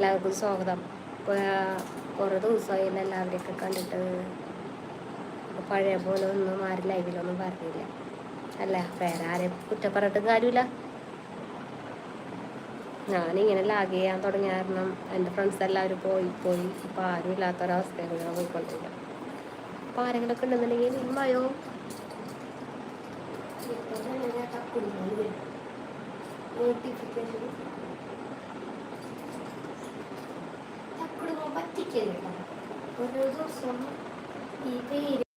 എല്ലാവർക്കും സ്വാഗതം. കുറെ ദിവസമായില്ല എല്ലാവരെയൊക്കെ കണ്ടിട്ട് പഴയ പോലെ ഒന്നും ആരും ലൈവിലൊന്നും പറഞ്ഞില്ല. അല്ല വേറെ ആരെ കുറ്റം പറഞ്ഞിട്ടും കാര്യമില്ല. ഞാനിങ്ങനെ ലാഗ് ചെയ്യാൻ തുടങ്ങിയ കാരണം എന്റെ ഫ്രണ്ട്സ് എല്ലാവരും പോയി പോയി. ഇപ്പം ആരും ഇല്ലാത്തൊരവസ്ഥയാണ് ഞാൻ പോയിക്കൊണ്ടിരിക്കുക അപ്പോൾ ആരെങ്കിലുമൊക്കെ ഉണ്ടെന്നുണ്ടെങ്കിൽ മയോ നോട്ടിഫിക്കേഷൻ കുടുംബം പറ്റിക്കല്ല ഓരോ ദിവസം ഈ പേര്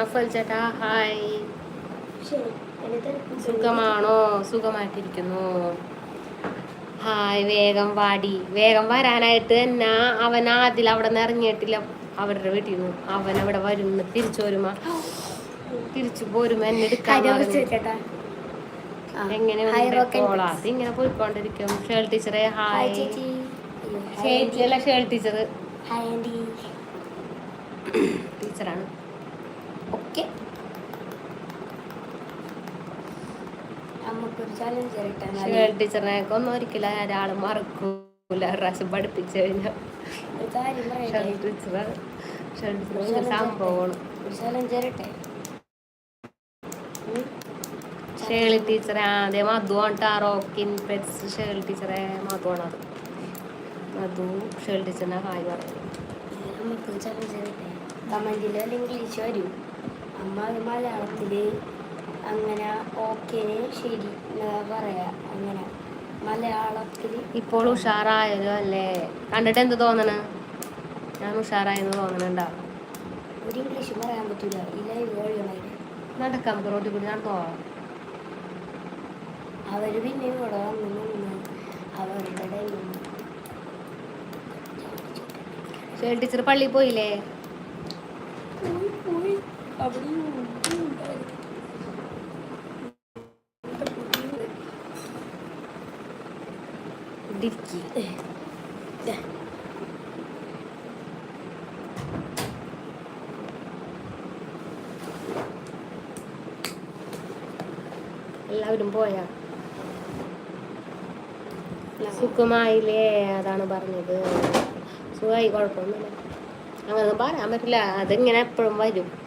ആഫൽ ചേട്ടാ ഹായ്. സുഖമാണോ? സുഖമായിട്ടിരിക്കുന്നു. ഹായ് വേഗം വാടി വേഗം വരാനായിട്ട് തന്നെ അവൻ ആദ്യം അവിടെ നിന്ന് ഇറങ്ങിയിട്ടില്ല. അവരുടെ വീട്ടിൽ നിന്ന്. അവൻ അവിടെ വരുന്ന തിരിച്ചു വരുമ. തിരിച്ചു പോരുമ. എന്നെ എടുക്കാൻ. എങ്ങനെ പോളാ അതിങ്ങനെ പോയിക്കൊണ്ടിരിക്കും. ഷേൾ ടീച്ചറെ ഹായ് ചേച്ചിയല്ല ഷേൾ ടീച്ചർ ടീച്ചറാണ്. ഓക്കെ. നമുക്കൊരു ചലഞ്ച് ഇരട്ടാൻ ഷേൾ ടീച്ചറിനെ ഒന്നും ഒരിക്കലും ഒരാൾ മറക്കൂല. പ്രാവശ്യം പഠിപ്പിച്ചു കഴിഞ്ഞാൽ ടീച്ചർ സംഭവമാണ് ഷേളി ടീച്ചറെ ആദ്യം മധുവാണ് പെറ്റ്സ്. ടീച്ചറെ മധുവാണ് അത്. മധു ഷേൾ ടീച്ചറിനെ ഹായ് പറഞ്ഞു നമുക്ക് ചലഞ്ച് ഇരട്ടെ അല്ല ഇംഗ്ലീഷ് വരും. അമ്മ അത് മലയാളത്തിൽ അങ്ങനെ ഓക്കെ ശരി എന്നാ പറയാ. അങ്ങനെ മലയാളത്തിൽ ഇപ്പോൾ ഉഷാറായല്ലോ അല്ലേ? കണ്ടിട്ട് എന്ത് തോന്നണ്? ഞാൻ ഉഷാറായെന്ന് തോന്നണുണ്ടാ. ഒരു ഇംഗ്ലീഷ് പറയാൻ പറ്റൂല. ഇല്ല നടക്കാം റോട്ടിൽ കൂടി നടന്നോ? അവർ പിന്നെ ഇവിടെ വന്നു അവരുടെ ടീച്ചർ പള്ളിയിൽ പോയില്ലേ? പോയി എല്ലാവരും പോയാ? സുഖമായില്ലേ? അതാണ് പറഞ്ഞത്. സുഖമായി കുഴപ്പമൊന്നുമില്ല. അങ്ങനെ പറയാൻ പറ്റില്ല. അതിങ്ങനെ എപ്പോഴും വരും.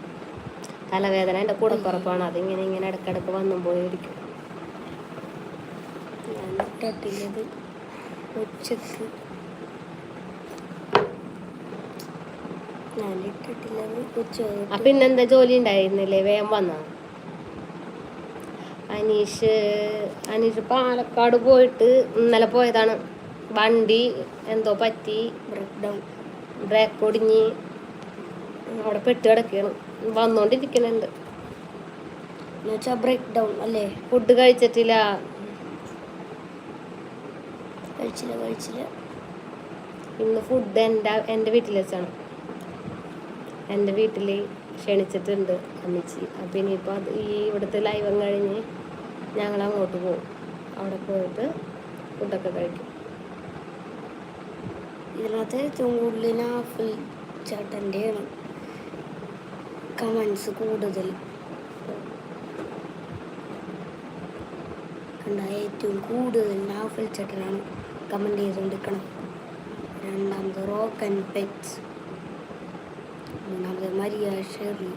തലവേദന എന്റെ കൂടപ്പുറപ്പാണ്. അതിങ്ങനെ ഇങ്ങനെ ഇടക്കിടക്ക് വന്നും പോയിരിക്കും. ഞാൻ ഉച്ചയ്ക്ക് ഇന്നെന്താ ജോലി ഉണ്ടായിരുന്നില്ലേ? വേഗം വന്ന? അനീഷ് അനീഷ് പാലക്കാട് പോയിട്ട് ഇന്നലെ പോയതാണ്. വണ്ടി എന്തോ പറ്റി. ബ്രേക്ക് ഡൗൺ ബ്രേക്ക് ഒടിഞ്ഞ് അവിടെ പെട്ട് കിടക്കുകയാണ്. വെച്ചാൽ ബ്രേക്ക് ഡൗൺ അല്ലേ? ഫുഡ് കഴിച്ചിട്ടില്ല. കഴിച്ചില്ല കഴിച്ചില്ല. ഇന്ന് ഫുഡ് എന്റെ എന്റെ വീട്ടിൽ വെച്ചാണ്. എന്റെ വീട്ടിൽ ക്ഷണിച്ചിട്ടുണ്ട് അമ്മച്ചി. അപ്പം ഇനിയിപ്പോൾ അത് ഈ ഇവിടുത്തെ ലൈവം കഴിഞ്ഞ് ഞങ്ങൾ അങ്ങോട്ട് പോകും അവിടെ പോയിട്ട് ഫുഡൊക്കെ കഴിക്കും. ഇതിനകത്ത് ഏറ്റവും നാഫിൽ ചേട്ടന്റെയാണ്. കമൻസ് കൂടുതൽ. കണ്ട ഏറ്റവും കൂടുതൽ നാഫിൽ ചേട്ടനാണ് കമന്റ് ചെയ്തുകൊണ്ടിരിക്കണം രണ്ടാമത് റോക്ക് ആൻഡ് പെറ്റ്സ്. മൂന്നാമത് മരിയ ഷെർലി.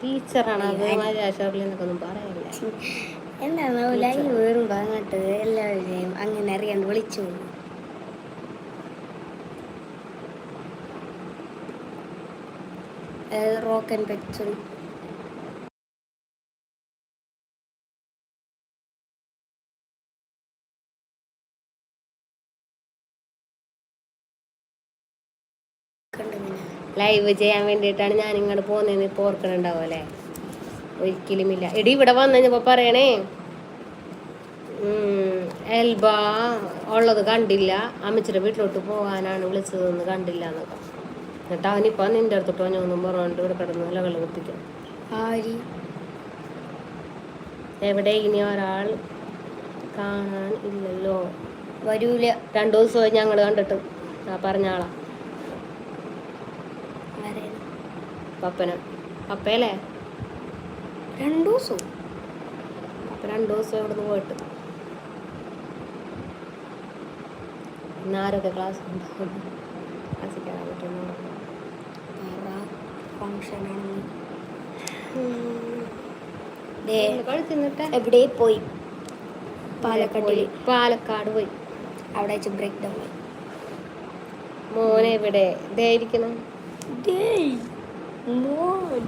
ടീച്ചറാണ് അത് മര്യാദ എന്നൊക്കെ ഒന്നും പറയല്ലേ. എന്താണ് ലൈവ് വരുമ്പോൾ അങ്ങോട്ട് എല്ലാവരെയും അങ്ങനെ അറിയാണ്ട് വിളിച്ചു. പോകും റോക്കൻ പെറ്റ്സും കണ്ടിങ്ങനെ ലൈവ് ചെയ്യാൻ വേണ്ടിയിട്ടാണ് ഞാൻ ഇങ്ങോട്ട് പോകുന്നതെന്ന് ഇപ്പോൾ ഓർക്കണുണ്ടാവും അല്ലേ? ഒരിക്കലുമില്ല എടി ഇവിടെ വന്നു കഴിഞ്ഞപ്പോൾ പറയണേ. എൽബ ഉള്ളത് കണ്ടില്ല. അമ്മച്ചിയുടെ വീട്ടിലോട്ട് പോകാനാണ് വിളിച്ചതെന്ന് കണ്ടില്ല എന്നൊക്കെ. എന്നിട്ട് അവനിപ്പോൾ നിന്റെ അടുത്തോട്ടോ ഞാനൊന്നും പറഞ്ഞുകൊണ്ട് ഇവിടെ കിടന്ന് ലകൾ കുത്തിക്കും എവിടെ ഇനി ഒരാൾ കാണാൻ ഇല്ലല്ലോ. വരൂല. രണ്ടു ദിവസമായി ഞങ്ങൾ കണ്ടിട്ട്. ആ പറഞ്ഞ ആളാ. ആരെയാണ്? പപ്പന. പപ്പയല്ലേ? രണ്ടു ദിവസം? അപ്പൊ രണ്ടു ദിവസം ഇവിടുന്ന് പോയിട്ട്. ഇന്ന് ആരൊക്കെ ക്ലാസ് ഉണ്ടാവും? ക്ലാസ്സിൽ കയറാൻ വേറെ ഫങ്ഷനാണ് എവിടെ പോയി? പാലക്കാട് പോയി? പാലക്കാട്ടിൽ പാലക്കാട് പോയി. അവിടെ വെച്ച് ബ്രേക്ക് ഡൗൺ ആയി. മോനെ ഇവിടെ. ഇതേ ഇരിക്കണം. ഡേയ് മോൻ.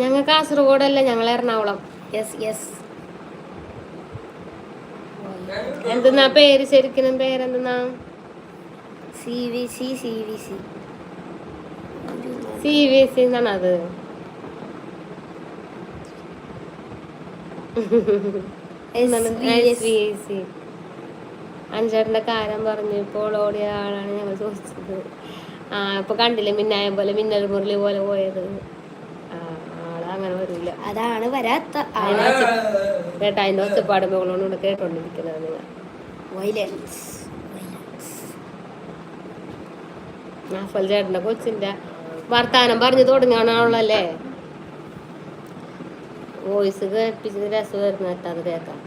ഞങ്ങൾ കാസർഗോഡല്ല ഞങ്ങൾ എറണാകുളം. യെസ് യെസ് എന്തെന്നാ പേര് ശരിക്കും പേരെന്തെന്നാ? C V C C V C C V C എന്നാണ്? അത് അഞ്ചാറിന്റെ കാര്യം പറഞ്ഞു ഇപ്പോൾ ഓടിയ ആളാണ് ഞങ്ങൾ ചോദിച്ചത്. ആ ഇപ്പൊ കണ്ടില്ലേ മിന്നായ പോലെ മിന്നൽ മുരളി പോലെ പോയത്. അങ്ങനെ വരില്ല അതാണ് വരാത്ത കേട്ടാ അതിന്റെ ഒച്ചപ്പാട് മുകളോട് കേട്ടോണ്ടിരിക്കുന്നത് നിങ്ങൾ. വൈലൻസ് നാഫൽ ചേട്ടന്റെ കൊച്ചിന്റെ വർത്താനം പറഞ്ഞു തുടങ്ങാണുള്ളല്ലേ വോയിസ് കേൾപ്പിച്ചത് രസം വരുന്ന കേട്ടോ അത് കേൾക്കാം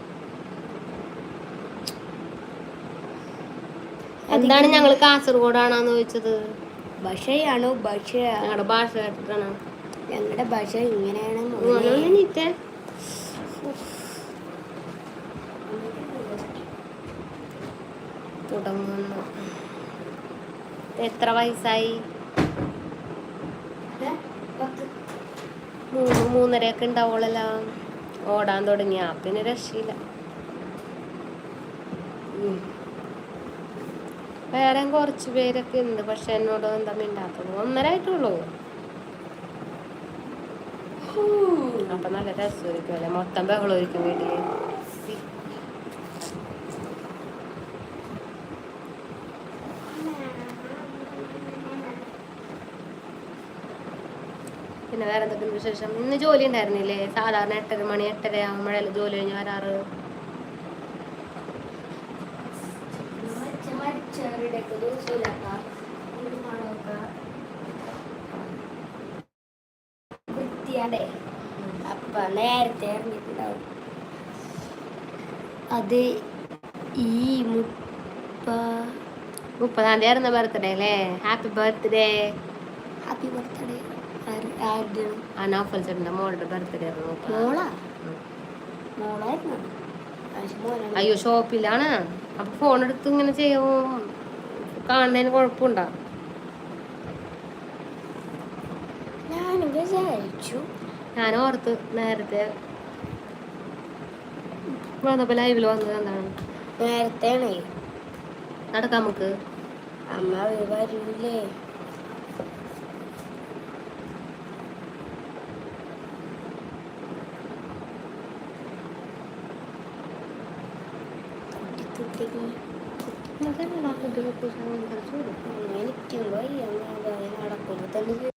എന്താണ് ഞങ്ങൾ കാസർഗോഡാണോന്ന് ചോദിച്ചത്? ഭാഷയാണോ ഭാഷ ഞങ്ങളുടെ ഭാഷ കേട്ടിട്ടാണ്. ഞങ്ങളുടെ ഭാഷ ഇങ്ങനെയാണ് മോനെ. തുടങ്ങുന്നു. എത്ര വയസ്സായി. മൂന്ന് മൂന്നരയൊക്കെ ഉണ്ടാവുള്ളല്ലോ. ഓടാൻ തുടങ്ങിയ. പിന്നെ രക്ഷയില്ല. വേറെ കുറച്ച് പേരൊക്കെ ഉണ്ട് പക്ഷെ എന്നോട് എന്താ മിണ്ടാത്തത്? ഒന്നര ആയിട്ടുള്ളൂ അപ്പൊ നല്ല രസമായിരിക്കും അല്ലേ മൊത്തം ബഹളമായിരിക്കും വീട്ടിൽ പിന്നെ വേറെ എന്തൊക്കെ വിശേഷം? ഇന്ന് ജോലി ഉണ്ടായിരുന്നില്ലേ? സാധാരണ എട്ടര മണി എട്ടര ആകുമ്പോഴല്ലേ ജോലി കഴിഞ്ഞ് വരാറ്? മരിച്ച മരിച്ചവരുടെയൊക്കെ അപ്പൊ നേരത്തെ ഇറങ്ങിയിട്ടുണ്ടാവും. അത് ഈ മുപ്പ മുപ്പതാം തീയതി ആയിരുന്നു ബർത്ത്ഡേ അല്ലേ? ഹാപ്പി ബർത്ത്ഡേ ഹാപ്പി ബർത്ത്ഡേ ആരുടെ? ആ നോഫൽ ചേട്ടന്റെ മോളുടെ ബർത്ത്ഡേ ആയിരുന്നു അയ്യോ ഷോപ്പിലാണ്. അപ്പൊ ഫോൺ എടുത്ത് ഇങ്ങനെ ചെയ്യും. കാണുന്നതിന് കുഴപ്പമുണ്ടോ? ഞാൻ വിചാരിച്ചു. ഞാൻ ഓർത്ത് നേരത്തെ വന്നപ്പോ ലൈവിൽ വന്നത് എന്താണ്? നേരത്തെ നടക്കാം നമുക്ക്. അമ്മ വരൂലേ. നടക്കുമ്പോ തന്നെ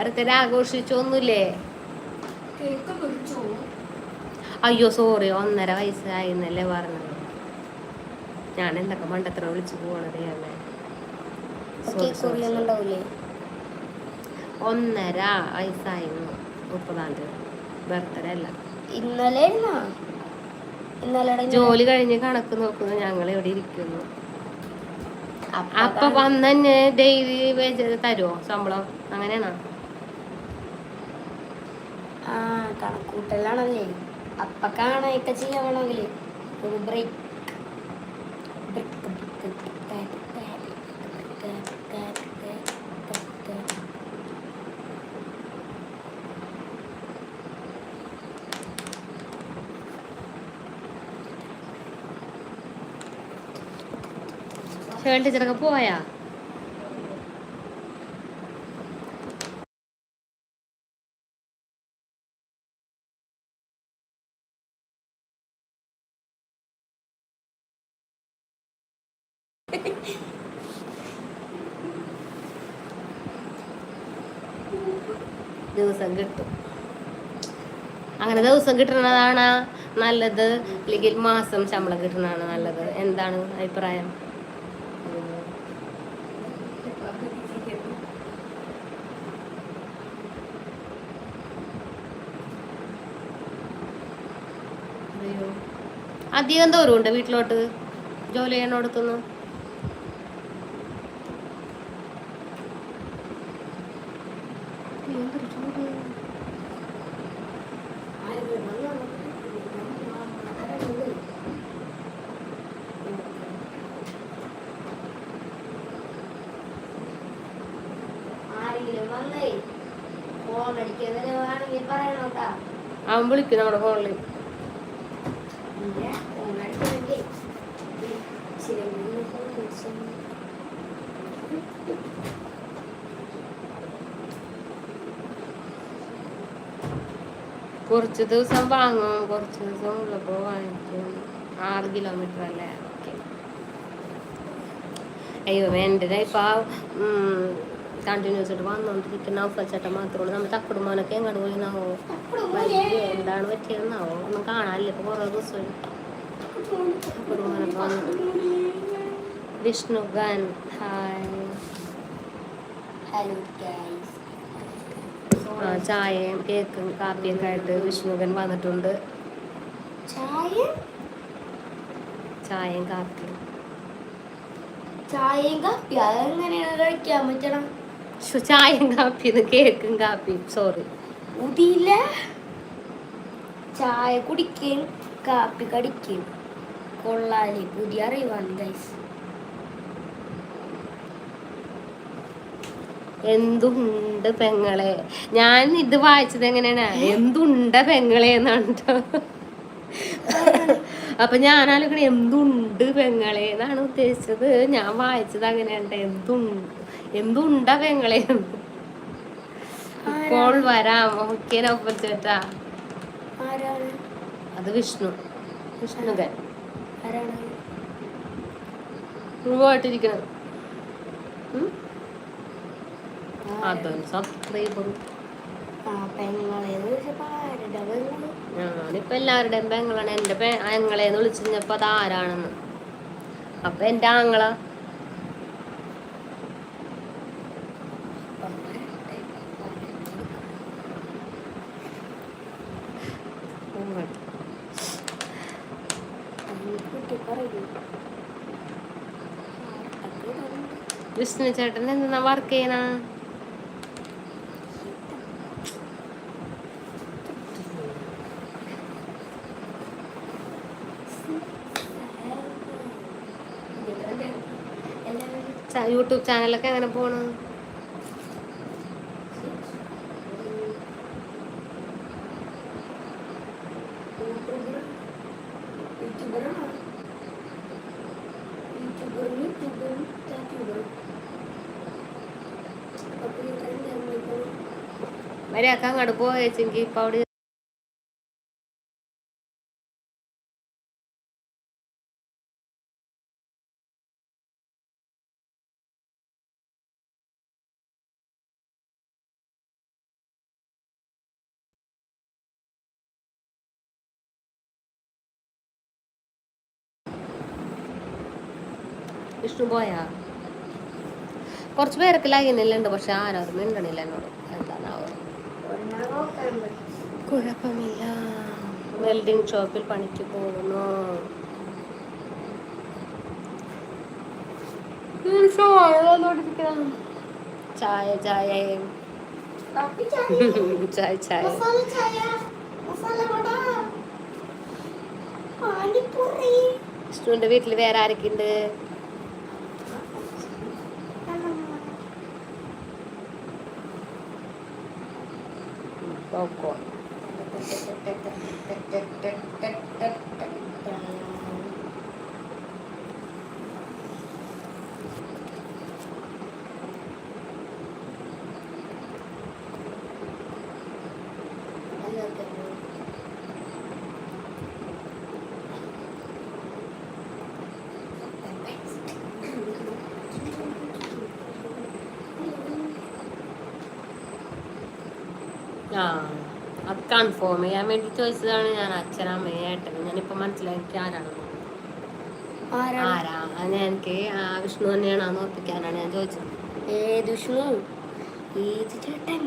ബർത്ത്ഡേ ആഘോഷിച്ചൊന്നുമില്ലേ അയ്യോ സോറി ഒന്നര വയസ്സായി എന്നല്ലേ പറഞ്ഞത്. ഞാൻ എന്തൊക്കെ മണ്ടത്ര വിളിച്ചു പോകണത് ഒന്നര വയസ്സായിരുന്നു മുപ്പതാം തീയതി. ബർത്ത്ഡേ അല്ല. ഇന്നലെ. ജോലി കഴിഞ്ഞ് കണക്ക് നോക്കുന്നു. ഞങ്ങൾ ഇവിടെ ഇരിക്കുന്നു. അപ്പൊ വന്നെ ഡെയിലി വേജ് തരുമോ ശമ്പളം അങ്ങനെയാണോ ആ കണക്കൂട്ടലാണല്ലേ? അപ്പൊ കാണാനൊക്കെ ചെയ്യണമെങ്കിൽ ഒരു ബ്രേക്ക്. ഷേൾ ടീച്ചറൊക്കെ പോയാ ദിവസം കിട്ടും അങ്ങനെ ദിവസം കിട്ടുന്നതാണ് നല്ലത്. അല്ലെങ്കിൽ മാസം ശമ്പളം കിട്ടുന്നതാണ് നല്ലത്. എന്താണ് അഭിപ്രായം? അധികം ദൂരം ഉണ്ട് വീട്ടിലോട്ട്? ജോലി ചെയ്യണ കൊടുക്കുന്നു എന്തൊരു ചൂട്. ആരെങ്കിലും വന്നേ ഫോൺ അടിക്കുന്നതിന് വേണമെങ്കിൽ പറയണോട്ടാ അവൻ വിളിക്കും നമ്മുടെ ഫോണിൽ കുറച്ച് ദിവസം വാങ്ങും കുറച്ച് ദിവസം ഉള്ളപ്പോൾ വാങ്ങിക്കും. ആറ് കിലോമീറ്റർ അല്ലേ? ഓക്കെ. അയ്യോ എന്റെ ഇപ്പം കണ്ടിന്യൂസ് ആയിട്ട് വന്നുകൊണ്ടിരിക്കുന്ന ഔഫൽ ചേട്ടൻ മാത്രമേ ഉള്ളൂ നമ്മൾ തക്കുടുമാനൊക്കെ എങ്ങോട്ട് പോയിന്നാവോ എന്താണ് പറ്റിയതെന്നാവോ? ഒന്നും കാണാനില്ല ഇപ്പൊ കുറേ ദിവസം വിഷ്ണു വന്നിട്ട് വിഷ്ണുഗൻ ഹായ് ഹലോ ഗൈസ് ചായയും കേക്കും കാപ്പിയൊക്കെ ആയിട്ട് വിഷ്ണുഗൻ വന്നിട്ടുണ്ട്. ചായ ചായയും കാപ്പിയും. ചായയും കാപ്പിയും. അതെങ്ങനെയാണ് കഴിക്കാൻ പറ്റണം? ചായയും കാപ്പിയും കേക്കും കാപ്പി. സോറി കുടിയില്ല ചായ കുടിക്കുകയും കാപ്പി കടിക്കുകയും കൊള്ളാലി പുതിയ അറിവാണ് ഗൈസ് എന്തുണ്ട് പെങ്ങളെ? ഞാൻ ഇത് വായിച്ചത് എങ്ങനെയാണ്? എന്തുണ്ട പെങ്ങളെ എന്നാണ്. അപ്പൊ ഞാൻ ആലോചിക്കണേ എന്തുണ്ട് പെങ്ങളെ എന്നാണ് ഉദ്ദേശിച്ചത്? ഞാൻ വായിച്ചത് അങ്ങനെയാണ് എന്തുണ്ട്? എന്തുണ്ട പെങ്ങളെ. ഇപ്പോൾ വരാം. ഓക്കെ നൗഫൽ ചേട്ടാ അത് വിഷ്ണു. വിഷ്ണുകൻ ഞാനിപ്പ അതൊന്ന് ഞാനിപ്പോ എല്ലാവരുടെയും പെങ്ങളാണ്. എന്റെ പെങ്ങളെന്ന് വിളിച്ചു കഴിഞ്ഞപ്പോ അത് ആരാണെന്ന്. അപ്പൊ എന്റെ ആങ്ങള? പറയൂ വിഷ്ണു ചേട്ടൻ എന്താ വർക്ക് ചെയ്യണ? യൂട്യൂബ് ചാനലൊക്കെ എങ്ങനെ പോണ്? വരെയൊക്കെ കടുപ്പോ ചേച്ചി. ഇപ്പൊ അവിടെ വിഷ്ണു പോയാ? കുറച്ച് പേരൊക്കെ ലൈനിലുണ്ട് പക്ഷെ ആരും മിണ്ടണില്ല എന്നോട്. എന്താണാവോ? കുഴപ്പമില്ല. വെൽഡിംഗ് ഷോപ്പിൽ പണിക്ക് പോകുന്നു. ചായ. ചായ. ചായ ചായ. വിഷ്ണുവിന്റെ വീട്ടിൽ വേറെ ആരൊക്കെ ഉണ്ട് പോക്കോ ആ അത് കൺഫേം ചെയ്യാൻ വേണ്ടി ചോദിച്ചതാണ് ഞാൻ അച്ഛനമ്മയായിട്ട് ഞാനിപ്പോൾ ഞാനിപ്പോ മനസ്സിലാക്കി ആരാണ്? ആരാ? അത് എനിക്ക് ആ വിഷ്ണു തന്നെയാണെന്ന് ഉറപ്പിക്കാനാണ് ഞാൻ ചോദിച്ചത്. ഏത് വിഷ്ണു? ഏത് ചേട്ടൻ?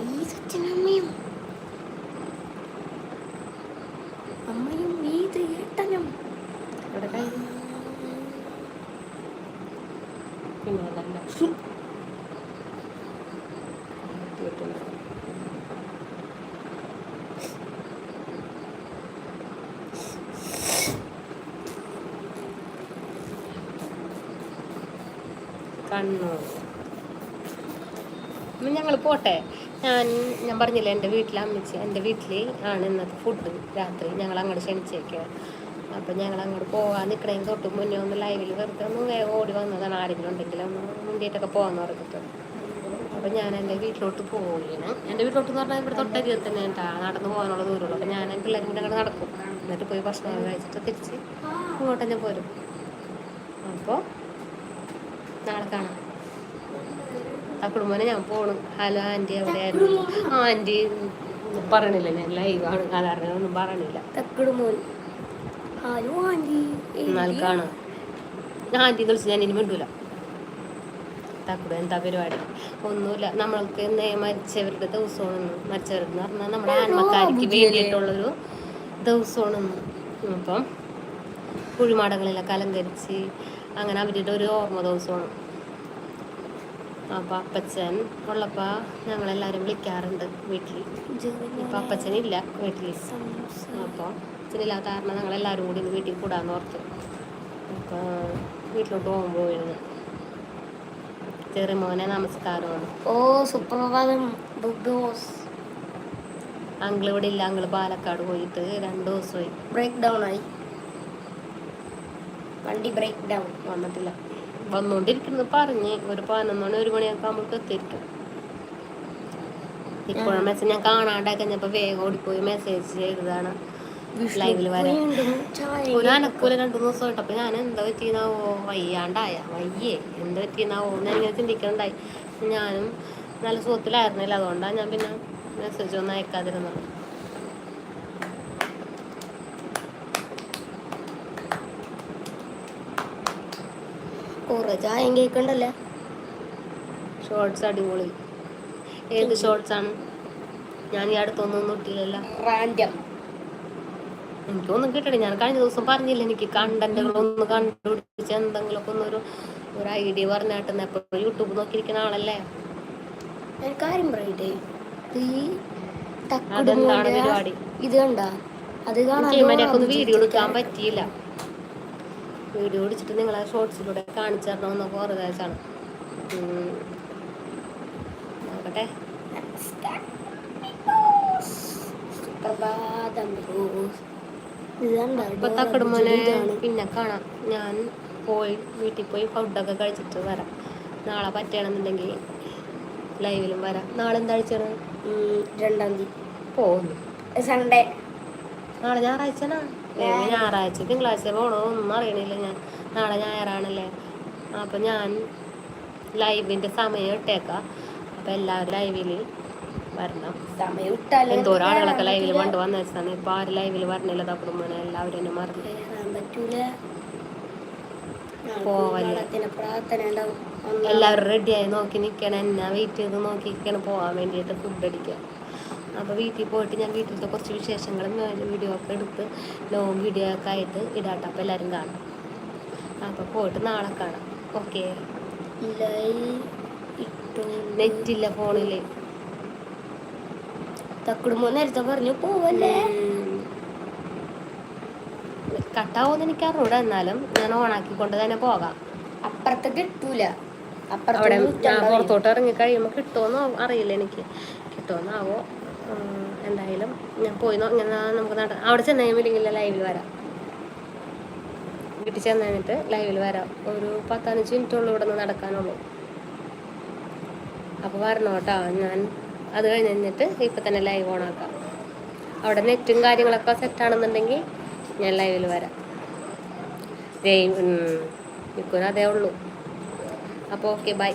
ഏത് അച്ഛനമ്മയും അമ്മയും? ഏത് ഏട്ടനും? ഇവിടെ കഴിഞ്ഞു പിന്നെ കണ്ണൂർ. ഞങ്ങൾ പോട്ടെ. ഞാൻ ഞാൻ പറഞ്ഞില്ലേ എന്റെ വീട്ടിലെ അമ്മച്ചി എന്റെ വീട്ടിൽ ആണ് ഇന്നത്തെ ഫുഡ് രാത്രി. ഞങ്ങൾ അങ്ങോട്ട് ക്ഷണിച്ചേക്കുക അപ്പം ഞങ്ങൾ അങ്ങോട്ട് പോകാൻ നിൽക്കണേന് തൊട്ട് മുന്നേ ഒന്ന് ലൈവിൽ വെറുതെ ഒന്ന് ഓടി വന്നതാണ്. ആരെങ്കിലും ഉണ്ടെങ്കിൽ ഒന്ന് മുണ്ടിയിട്ടൊക്കെ പോകാമെന്ന് പറഞ്ഞിട്ട്. അപ്പം ഞാൻ എന്റെ വീട്ടിലോട്ട് പോവുകയാണ്. എന്റെ വീട്ടിലോട്ട് എന്ന് പറഞ്ഞാൽ ഇവിടെ തൊട്ടരികത്ത് തന്നെ ഉണ്ടാ നടന്ന് പോകാനുള്ള ദൂരമുള്ളൂ. അപ്പം ഞാൻ എന്റെ പിള്ളേരും കൂടെ അങ്ങോട്ട് നടക്കും. എന്നിട്ട് പോയി ഭക്ഷണം കഴിച്ചിട്ട് തിരിച്ച് ഇങ്ങോട്ട് തന്നെ പോരും. അപ്പോൾ നാളെ കാണാം ആ കുടുംബനെ ഞാൻ പോണു. ഹലോ ആന്റി എവിടെയായിരുന്നു? ആ ആന്റി പറയണില്ല. ഞാൻ ലൈവാണ് ആണ്. ഒന്നും പറയണില്ല. ഹലോ ആന്റി എന്നാൽ കാണാം. ആന്റി വിളിച്ച് ഞാൻ ഇനി മിണ്ടൂല. തക്കുട എന്താ പരിപാടി? ഒന്നുമില്ല. നമ്മൾക്ക് മരിച്ചവരുടെ ദിവസമാണെന്ന്. മരിച്ചവരെന്ന് പറഞ്ഞാൽ നമ്മുടെ ആത്മക്കാരിക്ക് വേണ്ടിയിട്ടുള്ളൊരു ദിവസമാണെന്ന്. അപ്പം കുഴിമാടങ്ങളെല്ലാം അലങ്കരിച്ച് അങ്ങനെ അവരുടെ ഒരു ഓർമ്മ ദിവസമാണ്. അപ്പം അപ്പച്ചൻ ഉള്ളപ്പോൾ ഞങ്ങളെല്ലാവരും വിളിക്കാറുണ്ട് വീട്ടിൽ ഇപ്പം അപ്പച്ചനില്ല വീട്ടിൽ അപ്പോൾ അച്ഛനില്ലാത്ത കാരണം ഞങ്ങളെല്ലാവരും കൂടി വീട്ടിൽ കൂടാന്ന് ഓർത്തു. അപ്പോൾ വീട്ടിലോട്ട് പോകുമ്പോൾ വീഴുന്നു ചെറുമോനെ നമസ്കാരമാണ്. ഓ സുപ്രഭാതം ബിഗ് ബോസ് അങ്കിൾ ഇവിടെ ഇല്ല. അങ്കിൾ പാലക്കാട് പോയിട്ട് രണ്ട് ദിവസമായി. ബ്രേക്ക് ഡൗൺ ആയി. വണ്ടി ബ്രേക്ക് ഡൗൺ വന്നിട്ടില്ല. വന്നോണ്ടിരിക്കുന്നു. പറഞ്ഞ് ഒരു പതിനൊന്ന് മണി ഒരു മണിയൊക്കെ ആകുമ്പോഴേക്ക് എത്തിയിരിക്കും. ഇപ്പോഴും മെസ്സേജ് ഞാൻ കാണാണ്ട് കഴിഞ്ഞപ്പോൾ വേഗം ഓടിപ്പോയി മെസ്സേജ് ചെയ്തതാണ് ലൈവിൽ വരാൻ. ഒരു അനക്കൂല രണ്ടു ദിവസം കേട്ടോ അപ്പൊ ഞാൻ എന്താ പറ്റിയെന്നാവോ? വയ്യാണ്ടായ. വയ്യേ. എന്താ പറ്റിയെന്നാവോ? എന്ന് ഇങ്ങനെ ചിന്തിക്കണ്ടായി ഞാനും നല്ല സുഖത്തിലായിരുന്നില്ല. അതുകൊണ്ടാണ് ഞാൻ പിന്നെ മെസ്സേജ് ഒന്നും അയക്കാതിരുന്നത്. കുറെ ചായം കേൾക്കണ്ടല്ലേ ഷോർട്സ് അടിപൊളി. ഏത് ഷോർട്സ് ആണ്? ഞാൻ ഈ അടുത്തൊന്നും ഇട്ടില്ലല്ലോ. റാൻഡം എനിക്കൊന്നും കിട്ടണേ ഞാൻ കഴിഞ്ഞ ദിവസം പറഞ്ഞില്ല എനിക്ക് കണ്ടന്റുകളൊന്ന് കണ്ടുപിടിച്ച് എന്തെങ്കിലുമൊക്കെ ഒന്നൊരു ഒരു ഒരു ഐഡിയ പറഞ്ഞാട്ടെന്ന് എപ്പോഴും യൂട്യൂബ് നോക്കിയിരിക്കുന്ന ആളല്ലേ? ഞാൻ കാര്യം പറയട്ടെ. ഈ പരിപാടി? ഇത് കണ്ട? അത് കാണാൻ വീഡിയോ എടുക്കാൻ പറ്റിയില്ല. വീഡിയോ ഓടിച്ചിട്ട് നിങ്ങളെ ഷോർട്സിലൂടെ കാണിച്ചു തരണമെന്നൊക്കെ എന്നൊക്കെ നോക്കട്ടെ. ഇപ്പൊ തക്കടുമോനെ പിന്നെ കാണാം. ഞാൻ പോയി വീട്ടിൽ പോയി ഫുഡൊക്കെ കഴിച്ചിട്ട് വരാം. നാളെ പറ്റണമെന്നുണ്ടെങ്കിൽ ലൈവിലും വരാം. നാളെ എന്താ ആഴ്ചയാണ് രണ്ടാം തീയതി. പോകുന്നു സൺഡേ നാളെ ഞായറാഴ്ച ഞായറാഴ്ച തിങ്കളാഴ്ച പോകണോ ഒന്നും അറിയണില്ല ഞാൻ. നാളെ ഞായറാണല്ലേ. അപ്പം ഞാൻ ലൈവിന്റെ സമയം ഇട്ടേക്കാം. അപ്പം എല്ലാവരും ലൈവിൽ വരണം. സമയം ഇട്ടാലേ എന്തോ ഒരാളുകളൊക്കെ ലൈവിൽ പണ്ട് വന്ന വെച്ചാണ് ഇപ്പം ആര് ലൈവിൽ വരണില്ല തപ്പെടുമ്പോൾ എല്ലാവരും എന്നെ മറന്നു. എല്ലാവരും റെഡിയായി നോക്കി നിൽക്കണം എന്നാ വെയിറ്റ് ചെയ്ത് നോക്കി നിൽക്കണം പോകാൻ വേണ്ടിയിട്ട് ഫുഡ് അടിക്കാൻ. അപ്പോൾ വീട്ടിൽ പോയിട്ട് ഞാൻ വീട്ടിലത്തെ കുറച്ച് വിശേഷങ്ങളും വീഡിയോ ഒക്കെ എടുത്ത് ലോങ് വീഡിയോ ഒക്കെ ആയിട്ട് ഇടാട്ടോ. അപ്പോൾ എല്ലാവരും കാണാം. അപ്പോൾ പോയിട്ട് നാളെ കാണാം. ഓക്കെ നെറ്റില്ല ഫോണിൽ. തക്കുടുമ്പോ നേരത്തെ പറഞ്ഞു പോവല്ലേ? കട്ടാവോന്ന് എനിക്ക് അറിഞ്ഞൂടാ. എന്നാലും ഞാൻ ഓണാക്കിക്കൊണ്ട് തന്നെ പോകാം. അപ്പുറത്ത് കിട്ടൂല. അവിടെ അപ്പുറത്ത് ഞാൻ നൂറ്റമ്പത് പുറത്തോട്ട് ഇറങ്ങി കഴിയുമ്പോ കിട്ടുമോന്നോ അറിയില്ല എനിക്ക്. കിട്ടുമെന്നാവോ എന്തായാലും ഞാൻ പോയി ഇങ്ങനെ നമുക്ക് നട അവിടെ ചെന്ന് കഴിയുമ്പോൾ ലൈവിൽ വരാം. വീട്ടിൽ ചെന്ന് കഴിഞ്ഞിട്ട് ലൈവിൽ വരാം. ഒരു പത്തഞ്ച് മിനിറ്റുള്ളൂ ഇവിടെ നിന്ന് നടക്കാനുള്ളൂ. അപ്പോൾ വരണം കേട്ടോ. ഞാൻ അത് കഴിഞ്ഞ് കഴിഞ്ഞിട്ട് ഇപ്പം തന്നെ ലൈവ് ഓണാക്കാം അവിടെ നെറ്റും കാര്യങ്ങളൊക്കെ സെറ്റാണെന്നുണ്ടെങ്കിൽ ഞാൻ ലൈവിൽ വരാം. ജയ് അതേ ഉള്ളൂ. അപ്പോൾ ഓക്കെ ബൈ